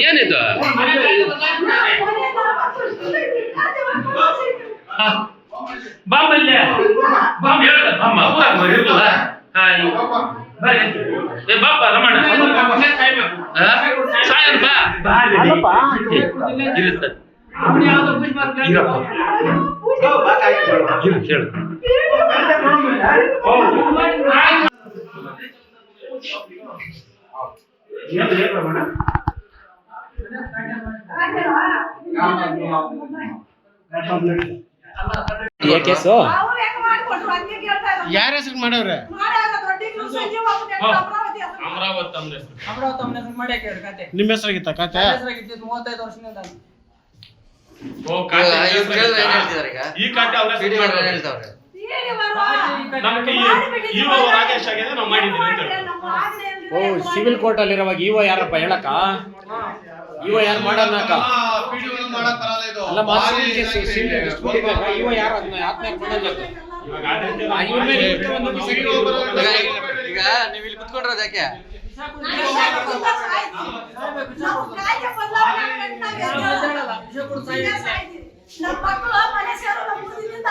ಏನಿದು? ಬಾಂಬ್ ಹೇಳ್ದ ಬಾಂಬ ಏ ಬಾಪ ರಮಣ? ಸಾಯನ್ ಬಾ. ಬಾ ಇರುತ್ತೆ. ಇರಪ್ಪ. ಇರು ಹೇಳು. ಏನು ಹೇಳ ರಮಣ? ಕೇಸು ಯಾರ ಹೆಸರು ಮಾಡವ್ರೆ? ನಿಮ್ಮ ಹೆಸರಾಗಿತ್ತ ಕತೆ? ಈ ಕತೆ ಅವ್ರ ಆಗಿದೆ ನಾವು ಮಾಡಿದ್ದೀವಿ ಅಂತ ಹೇಳಿ. ಓ ಸಿವಿಲ್ ಕೋರ್ಟ್ ಅಲ್ಲಿರುವಾಗ ಇವ ಯಾರಪ್ಪ ಹೇಳಕ್ಕ? ಇವ ಯಾರು ಮಾಡನ್ನಕ ಅಲ್ಲ ಇವ ಯಾರು ಅದನ್ನ ಆತ್ಮಹತ್ಯೆ ಮಾಡಲ್ಲ. ಈಗ ನೀವು ಇಲ್ಲಿ ಕುತ್ಕೊಂಡ್ರದ್ ಯಾಕೆ? ನಮ್ಮ ಮಕ್ಕಳು ಮನೆ ಸೇರೋ ಮುಗಿದಿಂದ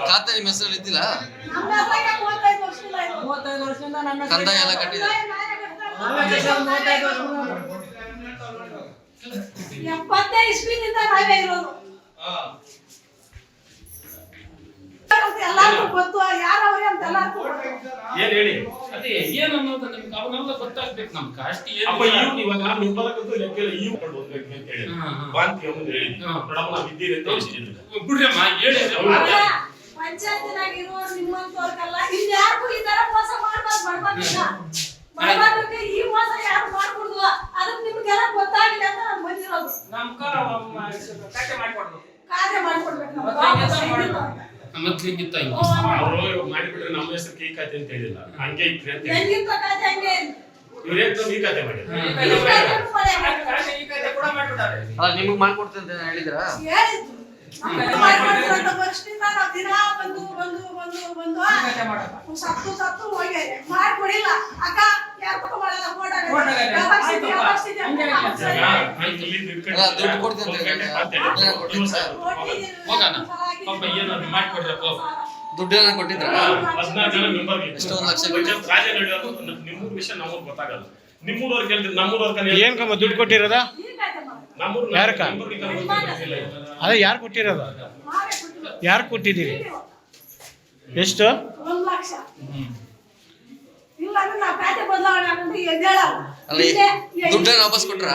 ಖಾತೆ ನಿಮ್ಮ ಹೆಸರಲ್ಲಿ ಇದ್ದಿಲ್ಲ? ಕಂದಾಯ ಎಲ್ಲ ಕಟ್ಟಿದೆ. ಎಪ್ಪತ್ತೈದು ಇಸ್ವಿನಿಂದ ನಾವೇ ಇರೋದು. ಎಲ್ಲಾರ್ಗೂ ಗೊತ್ತು. ಯಾರವ್ರೆ ಅಂತ ಎಲ್ಲಾರ್ಗೂ ಗೊತ್ತು. ಏನ್ ಹೇಳಿ? ಅದೇ ಏನು ಅನ್ನೋದು ನಮ್ಗೆ ಅವನ್ನೆಲ್ಲ ಗೊತ್ತಾಗ್ಬೇಕು. ಏನು ಅಪ್ಪ ಇವ್ ಇವಾಗ ನಿಂಬಲಕ್ಕಂತೂ ಲೆಕ್ಕ ಇಲ್ಲ ಇವ್ ಹೋಗ್ಬೇಕು ಅಂತ ಹೇಳಿ. ಹಾ, ಹಾ. ವಾಂತಿ ಮುಂದೆ ಹೇಳಿ. ಹಾ. ನೋಡಮ್ಮ ನಾವು ಇದ್ದೀರಿ ಅಂತ ಹೇಳಿದ್ರು ಬಿಡ್ರಮ್ಮ ಹೇಳಿ ಅಲ್ಲ, ಪಂಚಾಯತಿನಾಗ ಇರೋರು ನಿಮ್ಮಂತವ್ರಿಗೆಲ್ಲ ಇನ್ಯಾರಿಗೂ ಈ ತರ ಮೋಸ ಮಾಡ್ಬಾರ್ದು ಬಡಬಗ್ಗನ್ನ. ಬಡಬಗ್ಗರಿಗೆ ಈ ಮೋಸ ಯಾರು ಮಾಡ್ಕೊಡ್ದು ಅದಕ್ಕೆ ನಿಮ್ಗೆಲ್ಲ ಗೊತ್ತಾಗಿದೆ ಅಂತ ನಾನು ಬಂದಿರೋದು. ಕಾರ್ಯ ಮಾಡ್ಕೊಡ್ಬೇಕು. ಮತ್ತೆ ಮಾಡ್ಬೇಕು? ಓ, ಅವರು ಮಾಡಿಬಿಟ್ರೆ ನಮ್ಮ ಹೆಸರು ಈ ಕತೆ ಅಂತ ಹೇಳಿಲ್ಲ. ಹಂಗೆ ಇಟ್ರಿ ಅಂತ ಹೇಳಿ ಹೆಂಗಿತ್ತು ಕಥೆ ಹಂಗೆ ಇದೆ. ಇವ್ರು ಏಕ್ದಮ್ ಈ ಮಾಡಿದ್ರು ಕತೆ ನಿಮಗ್ ಮಾಡ್ಕೊಡ್ತೀನಿ ಅಂತ ಹೇಳಿದ್ರ? ಸತ್ತು ಸತ್ತು ಹೋಗಿ ಮಾಡ್ಕೊಡಿಲ್ಲ. ಅಕ್ಕ ದುಡ್ಡು ಅಲ್ಲ, ದುಡ್ಡು ಕೊಡ್ತೀನಿ ಅಂತ ಕೊಡ್ತೀನಿ ಹೇಳಿದ್ರೆ. ಅಂತ ಹೇಳಿ. ದುಡ್ಡು ಕೊಡ್ತೀನಿ ಸರ್. ಕೊಟ್ಟಿದ್ದೀವಿ. ಹೋಗೋಣ. ಒಂದ್ಸಲ ಹಾಕಿದ್ದೀವಿ. ಪಾಪ ಏನಾದ್ರು ಮಾಡ್ಕೊಡ್ರಪ್ಪ. ದುಡ್ಡು ಕೊಟ್ಟಿದ್ರ ಏನ್ ಕಮ್ಮ ದುಡ್ಡು ಕೊಟ್ಟಿರೋದ ಯಾರ? ಅದೇ ಯಾರು ಕೊಟ್ಟಿರೋದ ಯಾರು ಕೊಟ್ಟಿದ್ದೀರಿ. ಎಷ್ಟು ಲಕ್ಷ ಇಲ್ಲ ಅಂದ್ರೆ ನಾವು ಖಾತೆ ಬದಲಾವಣೆ ಆಗಂದ್ರೆ ಎದ್ದೇಳಲ್ಲ ಅಲ್ಲ ದುಡ್ಡನ್ನ ವಾಪಸ್ ಕೊಟ್ರ?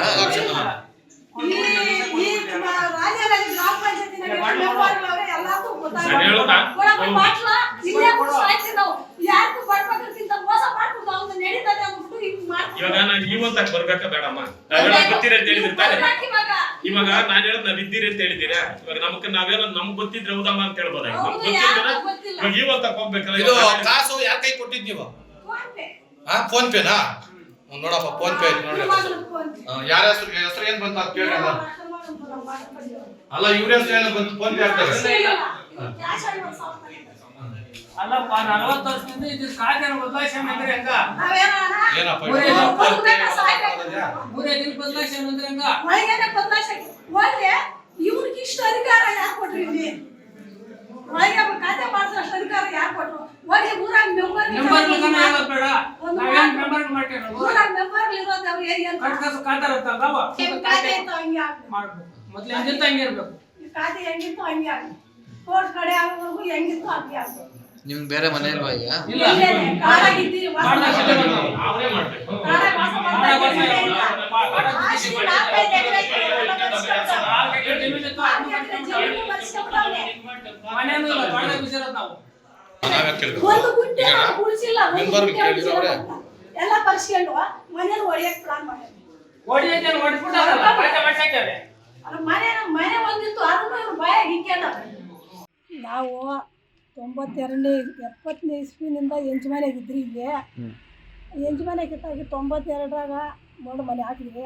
ಇವಾಗ ನಾನು ಇವಂತ ಬರ್ಬೇಕ ಬೇಡಮ್ಮ. ನಾವ್ ಗೊತ್ತಿರ ಅಂತ ಹೇಳಿದ್ರು ತಾನೇ? ಬರ್ಬೇಕು ಇವಾಗ. ನಾನು ಹೇಳೋದ್ ನಾವ್ ಇದ್ದೀರಿ ಅಂತ ಹೇಳಿದ್ದೀರಾ? ಇವಾಗ ನಮ್ಗೆ ನಾವೇನೋ ನಮ್ಗ್ ಗೊತ್ತಿದ್ರೆ ಹೌದಮ್ಮ ಅಂತ ಹೇಳ್ಬೋದಾಗಿ ನಮ್ಗ್ ಗೊತ್ತಿದ್ರೆ ಗೊತ್ತಿಲ್ಲ. ಇವಾಗ ಇವಂತ ಹೋಗ್ಬೇಕಲ್ಲ ಕಾಸು ಯಾರ ಕೈ ಕೊಟ್ಟಿದ್ ನೀವು? PhonePe. ಹಾ ಫೋನ್ ಪೇನಾ ನೋಡಪ್ಪ ಫೋನ್ ಪೇ ಐತಿ ನೋಡಿ. ಯಾರ ಹೆಸರು ಹೆಸರು ಏನ್ ಬಂತ ಕೇಳಿ ಅಲ್ಲ ಇವ್ರ ಹೆಸರು ಏನು ಬಂತು? ಫೋನ್ ಪೇ ಆಗ್ತಾರೆ. ಅಲ್ಲಪ್ಪ ನಲವತ್ತು ವರ್ಷದಿಂದ ಇದು ಅಂದ್ರೆ ಹೆಂಗ? ಏನಪ್ಪ? ಮೂರೇ ದಿನ ಅಂದ್ರೆ ಹೆಂಗ? ಒಳಗೇನೆ ಇವ್ರಿಗೆ ಇಷ್ಟು ಅಧಿಕಾರ ಯಾರು ಕೊಟ್ರು ಇಲ್ಲಿ? ಒಳಗೆ ಅಧಿಕಾರ ಮೆಂಬರ್ ಮುಖಾನ ಹೇಳೋದ್ ಬೇಡ. ನಾವೇನ್ ಮೆಂಬರ್ ಮಾಡ್ತೇವೆ ಅಂತ ಮಾಡ್ಬೇಕು. ಮೊದ್ಲು ಹೆಂಗಿತ್ತು ಹಂಗೆ ಇರ್ಬೇಕು. ಈ ಹೆಂಗಿತ್ತು ಹಂಗೆ ಆಗ್ಬೇಕು ಕೋರ್ಟ್ ಕಡೆ ಆಗೋವರೆಗೂ ಹೆಂಗಿತ್ತು ಹಂಗೆ ಆಗ್ಬೇಕು ನಿಮ್ಗೆ ಬೇರೆ ಮನೆ ಇಲ್ವಾ ಈಗ? ಇಲ್ಲ. ಅವರೇ ಮಾಡ್ಬೇಕು. ಇಲ್ಲ. ಬಿಸಿರೋದು ನಾವು. ಎಲ್ಲ ಪರಿಸ್ಕೊಂಡು ಮನೇಲಿ ಹೊಡಿಯಕ್ ಪ್ಲಾನ್ ಮಾಡಿ ಮನೆ ಮನೆ ಒಂದಿತ್ತು ಅದನ್ನು ಇವ್ರು ಬಾಯಾಗ ನಾವು ತೊಂಬತ್ತೆರಡನೇ ಎಪ್ಪತ್ತನೇ ಇಸ್ವಿನಿಂದ ಎಂಟು ಮನೆಗಿದ್ರಿ ಇಲ್ಲಿ. ಎಂಜು ಮನೆ ಕಿತ್ತಾಗಿ ತೊಂಬತ್ತೆರಡರಾಗ ನೋಡು ಮನೆ ಹಾಕಿದ್ವಿ.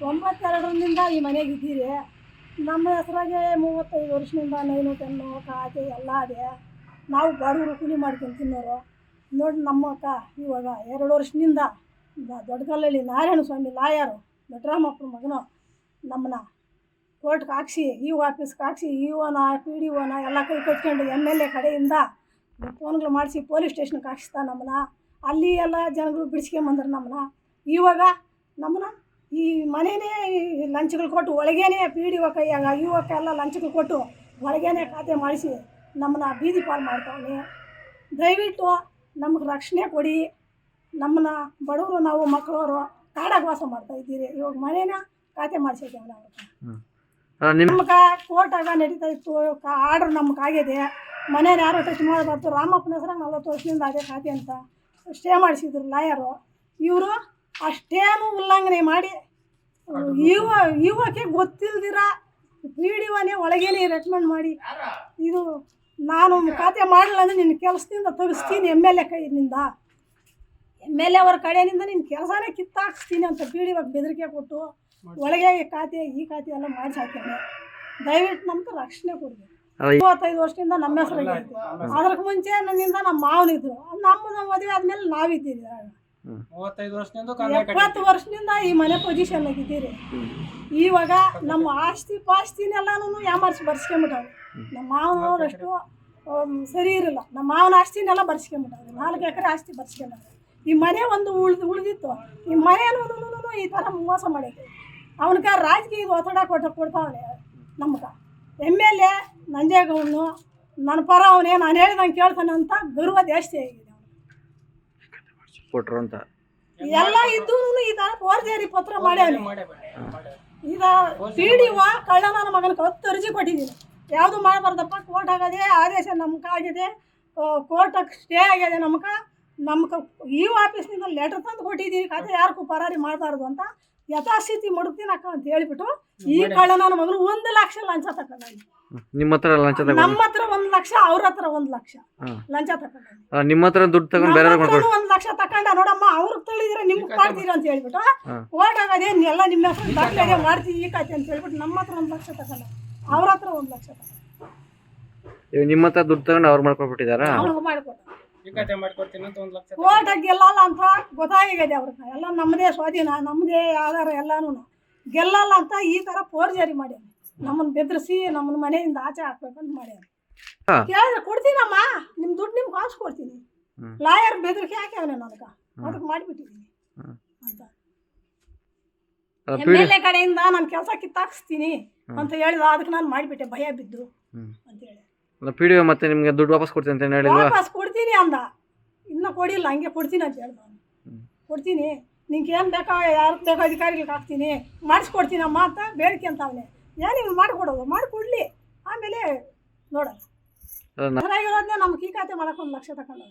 ತೊಂಬತ್ತೆರಡರಿಂದ ಈ ಮನೆಗೆ ಇದ್ದೀರಿ. ನಮ್ಮ ಹೆಸರಾಗೆ ಮೂವತ್ತೈದು ವರ್ಷದಿಂದ ನೈನು ಟೆನ್ನು ಖಾತೆ ಎಲ್ಲ ಇದೆ ನಾವು ಬಾಡಿಗೆ ಕೂಲಿ ಮಾಡ್ಕೊಂಡು ತಿನ್ನೋರು. ನೋಡಿ ನಮ್ಮ ಅಕ್ಕ, ಇವಾಗ ಎರಡು ವರ್ಷದಿಂದ ದೊಡ್ಡಕಲ್ಲಲ್ಲಿ ನಾರಾಯಣ ಸ್ವಾಮಿ ಲಾಯರು, ದೊಡ್ಡರಾಮಪ್ಪನ ಮಗನು, ನಮ್ಮನ್ನ ಕೋರ್ಟ್ಗೆ ಹಾಕ್ಸಿ ಇ ಆಫೀಸ್ಗೆ ಹಾಕ್ಸಿ ಇ ಓನ, ಪಿ ಡಿ ಓನ ಎಲ್ಲ ಕೈ ಕಟ್ಕೊಂಡು ಎಂ ಎಲ್ ಎ ಕಡೆಯಿಂದ ಫೋನ್ಗಳು ಮಾಡಿಸಿ ಪೊಲೀಸ್ ಸ್ಟೇಷನ್ಗೆ ಹಾಕ್ಸ್ತಾ ನಮ್ಮನ್ನ. ಅಲ್ಲಿ ಎಲ್ಲ ಜನಗಳು ಬಿಡಿಸ್ಕೊಂಬಂದ್ರೆ ನಮ್ಮನ್ನ. ಇವಾಗ ನಮ್ಮನ್ನ ಈ ಮನೆಯೇ ಲಂಚಗಳು ಕೊಟ್ಟು ಒಳಗೇನೆ ಪಿ ಡಿ ಒ ಕೈಯಾಗ ಓಕೆ ಎಲ್ಲ ಲಂಚಗಳು ಕೊಟ್ಟು ಒಳಗೇನೆ ಖಾತೆ ಮಾಡಿಸಿ ನಮ್ಮನ್ನ ಬೀದಿ ಪಾಲು ಮಾಡ್ತಾವನೆ. ದಯವಿಟ್ಟು ನಮ್ಗೆ ರಕ್ಷಣೆ ಕೊಡಿ. ನಮ್ಮನ್ನ ಬಡವರು ನಾವು ಮಕ್ಕಳವರು ಕಾಡಾಗ ವಾಸ ಮಾಡ್ತಾ ಇದ್ದೀರಿ. ಇವಾಗ ಮನೇನ ಖಾತೆ ಮಾಡಿಸಿದ್ದೇವೆ ನಾವು ನಿಮ್ಗೆ ನಮ್ಗೆ ಕೋರ್ಟಾಗ ನಡೀತಾ ಇತ್ತು ಆರ್ಡ್ರ್ ನಮ್ಗೆ ಆಗಿದೆ. ಮನೇನ ಯಾರು ಟಚ್ ಮಾಡಬಾರ್ದು. ರಾಮಪ್ಪನ ಹೆಸರ ನಲ್ವತ್ತು ವರ್ಷದಿಂದ ಅದೇ ಖಾತೆ ಅಂತ ಸ್ಟೇ ಮಾಡಿಸಿದ್ರು ಲಾಯರು. ಇವರು ಅಷ್ಟೇನು ಸ್ಟೇನು ಉಲ್ಲಂಘನೆ ಮಾಡಿ ಯುವ ಯುವಕ್ಕೆ ಗೊತ್ತಿಲ್ದಿರ ಪಿ ಡಿ ಒನೇ ಒಳಗೇನೆ ರೆಕಮೆಂಡ್ ಮಾಡಿ. ಇದು ನಾನು ಖಾತೆ ಮಾಡಲ್ಲ ಅಂದರೆ ನಿನ್ನ ಕೆಲಸದಿಂದ ತೆಗಿಸ್ತೀನಿ ಎಂ ಎಲ್ ಎ ಕೈಯಿಂದ ಎಂ ಎಲ್ ಎ ಅವ್ರ ಕಡೆಯಿಂದ ನಿನ್ನ ಕೆಲಸನೇ ಕಿತ್ತಾಕ್ಸ್ತೀನಿ ಅಂತ ಬೀಳಿ ಇವಾಗ ಬೆದರಿಕೆ ಕೊಟ್ಟು ಒಳಗೆ ಈ ಖಾತೆ ಈ ಖಾತೆ ಎಲ್ಲ ಮಾಡಿಸಿ ಹಾಕ್ಯಾನೆ. ದಯವಿಟ್ಟು ನಮ್ಗೆ ರಕ್ಷಣೆ ಕೊಡಬೇಕು ಮೂವತ್ತೈದು ವರ್ಷದಿಂದ ನಮ್ಮ ಹೆಸರು ಐತೆ ಅದ್ರಕ್ಕೆ ಮುಂಚೆ ನನ್ನಿಂದ ನಮ್ಮ ಮಾವನಿದ್ರು. ನಮ್ಮ ಮದುವೆ ಆದಮೇಲೆ ಇದ್ರಾಗ. ಮೂವತ್ತೈದು ವರ್ಷದಿಂದ ಎಪ್ಪತ್ತು ವರ್ಷದಿಂದ ಈ ಮನೆ ಪೊಸಿಷನ್ ಆಗಿದ್ದೀರಿ ಇವಾಗ ನಮ್ಮ ಆಸ್ತಿ ಪಾಸ್ತಿನೆಲ್ಲಾನು ಯಾಮರ್ಸಿ ಬರ್ಸ್ಕೊಂಬಿಟ್ಟವ್ರು. ನಮ್ಮ ಮಾವನವರಷ್ಟು ಅಷ್ಟು ಸರಿ ಇರಲ್ಲ. ನಮ್ಮ ಮಾವನ ಆಸ್ತಿನೆಲ್ಲ ಬರ್ಸ್ಕೊಂಬಿಟ್ಟವ್ರು. ನಾಲ್ಕು ಎಕರೆ ಆಸ್ತಿ ಬರ್ಸ್ಕೊಂಡವ್ರು. ಈ ಮನೆ ಒಂದು ಉಳ್ದು ಉಳಿದಿತ್ತು. ಈ ಮನೆನೂ ಈ ಥರ ಮೋಸ ಮಾಡೈತೆ ಅವನಕ ರಾಜಕೀಯ ಒತ್ತಡ ಕೊಟ್ಟ ಕೊಡ್ತಾವನೆ ನಮ್ಗೆ. ಎಂ ಎಲ್ ಎ ನಂಜೇಗೌಡನು ನನ್ನ ಪರ ಅವನೇ ನಾನು ಹೇಳ್ದಂಗೆ ಕೇಳ್ತಾನೆ ಅಂತ ಗರ್ವ ಜಾಸ್ತಿ ಆಗಿದೆ. ಕೊಟ್ರು ಅಂತ. ಎಲ್ಲ ಇದ್ದು ಈ ಥರ ಫೋರ್ಜರಿ ಪತ್ರ ಮಾಡ್ಯಾನೆ. ಇದ ಪಿ ಡಿ ಒ ಕಳ್ಳ ನನ್ನ ಮಗನ ಹತ್ತು ಅರ್ಜಿ ಕೊಟ್ಟಿದ್ದೀನಿ ಯಾವುದು ಮಾಡಬಾರ್ದಪ್ಪ ಕೋರ್ಟ್ ಆಗದೆ ಆದೇಶ ನಮ್ಗೆ ಆಗಿದೆ ಕೋರ್ಟಾಗ ಸ್ಟೇ ಆಗಿದೆ ನಮ್ಗೆ ನಮ್ಗೆ ಈ ಆಫೀಸ್ನಿಂದ ಲೆಟರ್ ತಂದು ಕೊಟ್ಟಿದ್ದೀವಿ ಖಾತೆ ಯಾರಿಗೂ ಪರಾರಿ ಮಾಡಬಾರ್ದು ಅಂತ ಯಥಾಸ್ಥಿತಿ ಮುಡುಕ್ತೀನಿ ಅಕ್ಕ ಅಂತ ಹೇಳ್ಬಿಟ್ಟು ಈ ಕಳ್ಳ ನನ್ನ ಮಗನು ಒಂದು ಲಕ್ಷ ಲಂಚ ತಗೊಂಡ ನಿಮ್ಮ ಹತ್ರ ಲಂಚ ತಗೊಂಡು? ನಮ್ಮ ಹತ್ರ ಒಂದು ಲಕ್ಷ ಅವ್ರ ಹತ್ರ ಒಂದು ಲಕ್ಷ ಲಂಚ ತಗೊಂಡ ನಿಮ್ಮ ಹತ್ರ ದುಡ್ಡು ತಗೊಂಡು ಬೇರೆ ಒಂದ್ ಲಕ್ಷ ತಕೊಂಡ ನೋಡಮ್ಮ ಅವ್ರಿಗೆ ತಳಿದ್ರೆ ನಿಮ್ಗೆ ಮಾಡ್ತೀರ ಅಂತ ಹೇಳ್ಬಿಟ್ಟು ಆಗದೆ ಎಲ್ಲ ನಿಮ್ಮ ಹೆಸರು ದಾಖಲೆ ಮಾಡ್ತೀವಿ ಈ ಕಾತಿ ಅಂತ ಹೇಳ್ಬಿಟ್ಟು ನಮ್ಮ ಹತ್ರ ಒಂದು ಲಕ್ಷ ತಕೊಂಡ ಅವ್ರ ಹತ್ರ ಒಂದು ಲಕ್ಷ ತಕೊಂಡ ಇವಾಗ ನಿಮ್ಮ ಹತ್ರ ದುಡ್ಡು ತಗೊಂಡು ಅವ್ರು ಮಾಡ್ಕೊಂಡ್ಬಿಟ್ಟಿದಾರ ಅವ್ರಿಗೆ ಮಾಡಿಕೊಟ್ಟ. ಕತೆ ಮಾಡ್ಕೊಡ್ತೀನಿ ಅಂತ ಒಂದು ಲಕ್ಷ ಓಟ್ ಗೆಲ್ಲಲ್ಲ ಅಂತ ಗೊತ್ತಾಗಿದೆ ಅವ್ರಿಗೆ ಎಲ್ಲ ನಮ್ಮದೇ ಸ್ವಾಧೀನ ನಮ್ಮದೇ ಆಧಾರ ಎಲ್ಲಾನು. ಗೆಲ್ಲಲ್ಲ ಅಂತ ಈ ಥರ ಫೋರ್ಜರಿ ಮಾಡ್ಯಾನ ನಮ್ಮನ್ನ ಬೆದರಿಸಿ ನಮ್ಮನ್ನ ಮನೆಯಿಂದ ಆಚೆ ಹಾಕ್ಬೇಕಂತ ಮಾಡ್ಯಾನ ಹಾ. ಕೇಳಿದ್ರೆ ಕೊಡ್ತೀನಮ್ಮ. ನಿಮ್ಮ ದುಡ್ಡು ನಿಮ್ಗೆ ಕಾಸು ಕೊಡ್ತೀನಿ. ಹ್ಮ್. ಲಾಯರ್ ಬೆದರಿಕೆ ಹಾಕ್ಯಾವನೆ ನನಗೆ ಅದಕ್ಕೆ. ಮಾಡಿಬಿಟ್ಟಿದ್ದೀನಿ ಹ್ಮ್. ಅಂತ. ಎಂ ಎಲ್ ಎ ಕಡೆಯಿಂದ ನಾನು ಕೆಲಸ ಕಿತ್ತಾಕ್ಸ್ತೀನಿ ಅಂತ ಹೇಳಿದ ಅದಕ್ಕೆ ನಾನು ಮಾಡಿಬಿಟ್ಟೆ ಭಯ ಬಿದ್ದು ಅಂತ ಅಂತೇಳಿ ಪಿ ಡಿ ಒ ಮತ್ತೆ ನಿಮಗೆ ದುಡ್ಡು ವಾಪಸ್ ಕೊಡ್ತೀನಿ ಅಂತ ಹೇಳಿ ಹೇಳಿಲ್ವಾ? ವಾಪಸ್ ಕೊಡ್ತೀನಿ ಅಂದ. ಇನ್ನೂ ಕೊಡಿಲ್ಲ ಹಂಗೆ ಕೊಡ್ತೀನಿ ಅಂತ ಹೇಳ್ದ ಅವ್ನು. ಕೊಡ್ತೀನಿ. ನಿಂಗೆ ಏನು ಬೇಕೋ ಯಾರು ಬೇಕೋ ಅಧಿಕಾರಿಗಳಿಗೆ ಹಾಕ್ತೀನಿ. ಮಾಡಿಸ್ಕೊಡ್ತೀನಮ್ಮ ಅಂತ ಬೇಡಿಕೆ ಅಂತ ಅವನೇ. ಏನಿಗೆ ಮಾಡಿಕೊಡೋದು? ಮಾಡಿಕೊಡ್ಲಿ. ಆಮೇಲೆ ನೋಡೋಣ. ಅಲ್ಲ, ನಾ- ಚೆನ್ನಾಗಿರೋದನ್ನೇ ನಮ್ಗೆ ಈ ಖಾತೆ ಮಾಡಕ್ಕೆ ಒಂದು ಲಕ್ಷ ತಗೊಂಡು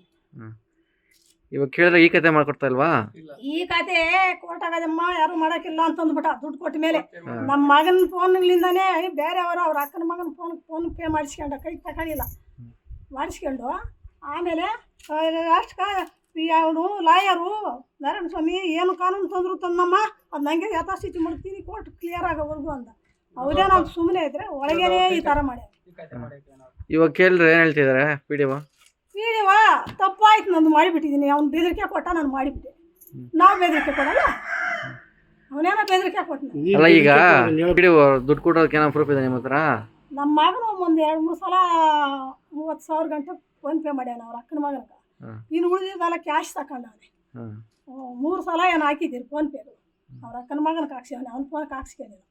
ಇವಾಗ ಕೇಳಿದ್ರೆ ಈ ಕತೆ ಮಾಡ್ಕೊಡ್ತಾ ಇಲ್ವಾ? ಈ ಕತೆ ಕೋರ್ಟ್ ಆಗದಮ್ಮ ಯಾರು ಮಾಡಕ್ಕಿಲ್ಲ ಅಂತ ಅಂದ್ಬಿಟ್ಟ ದುಡ್ಡು ಕೊಟ್ಟ ಮೇಲೆ. ನಮ್ಮ ಮಗನ ಬೇರೆ ಬೇರೆಯವರು ಅವ್ರ ಅಕ್ಕನ ಮಗನ ಫೋನ್ ಫೋನ್ ಪೇ ಮಾಡಿಸ್ಕೊಂಡ ಕೈ ತಗೊಳ್ಳಿಲ್ಲ. ಮಾಡಿಸ್ಕೊಂಡು ಆಮೇಲೆ ಅಷ್ಟು ಅವನು ಲಾಯರು ನಾರಾಯಣ ಸ್ವಾಮಿ ಏನು ಕಾನೂನು ತಂದ್ರು ತಂದಮ್ಮ ಅದು ನನಗೆ ಯಥಾಸ್ಥಿತಿ ಮಾಡ್ತೀನಿ ಕೋರ್ಟ್ ಕ್ಲಿಯರ್ ಆಗೋವರೆಗೂ ಅಂದ ಹೌದೇ. ನಾವು ಸುಮ್ಮನೆ ಇದ್ರೆ ಒಳಗೇನೆ ಈ ಥರ ಮಾಡ್ಯಾರ. ಇವಾಗ ಕೇಳಿದ್ರೆ ಏನು ಹೇಳ್ತಿದ್ದಾರೆ ಪಿ ಡಿ ಈವ ತಪ್ಪಾಯ್ತು ನಾನು ಮಾಡಿಬಿಟ್ಟಿದ್ದೀನಿ. ಅವ್ನು ಬೆದರಿಕೆ ಕೊಟ್ಟ ನಾನು ಮಾಡಿಬಿಟ್ಟೆ. ನಾವು ಬೆದರಿಕೆ ಕೊಡಲ್ಲ? ಅವನೇನೋ ಬೆದರಿಕೆ ಕೊಟ್ಟನ ಅಲ್ಲ ಈಗ ದುಡ್ಡು ಕೊಡೋದಕ್ಕೆ ಏನೋ ಪ್ರೂಫ್ ಇದೆ ನಿಮ್ಮ ಹತ್ರ? ನಮ್ಮ ಮಗನು ಒಂದು ಎರಡು ಮೂರು ಸಲ ಮೂವತ್ತು ಸಾವಿರ ಗಂಟೆ ಫೋನ್ ಪೇ ಮಾಡ್ಯಾನ ಅವ್ರ ಅಕ್ಕನ ಮಗನಕ ಇನ್ನು ಉಳಿದಿದ್ದೆಲ್ಲ ಕ್ಯಾಶ್ ತಗೊಂಡವನೆ ಮೂರು ಸಲ ಏನು ಹಾಕಿದ್ದೀರಿ ಫೋನ್ ಪೇ ಅವ್ರ ಅಕ್ಕನ ಮಗನಕ್ಕೆ ಹಾಕ್ಸಿವನೆ ಅವ್ನ ಫೋನ್ಗೆ ಹಾಕ್ಸ್ಕೊಂಡಿಲ್ಲ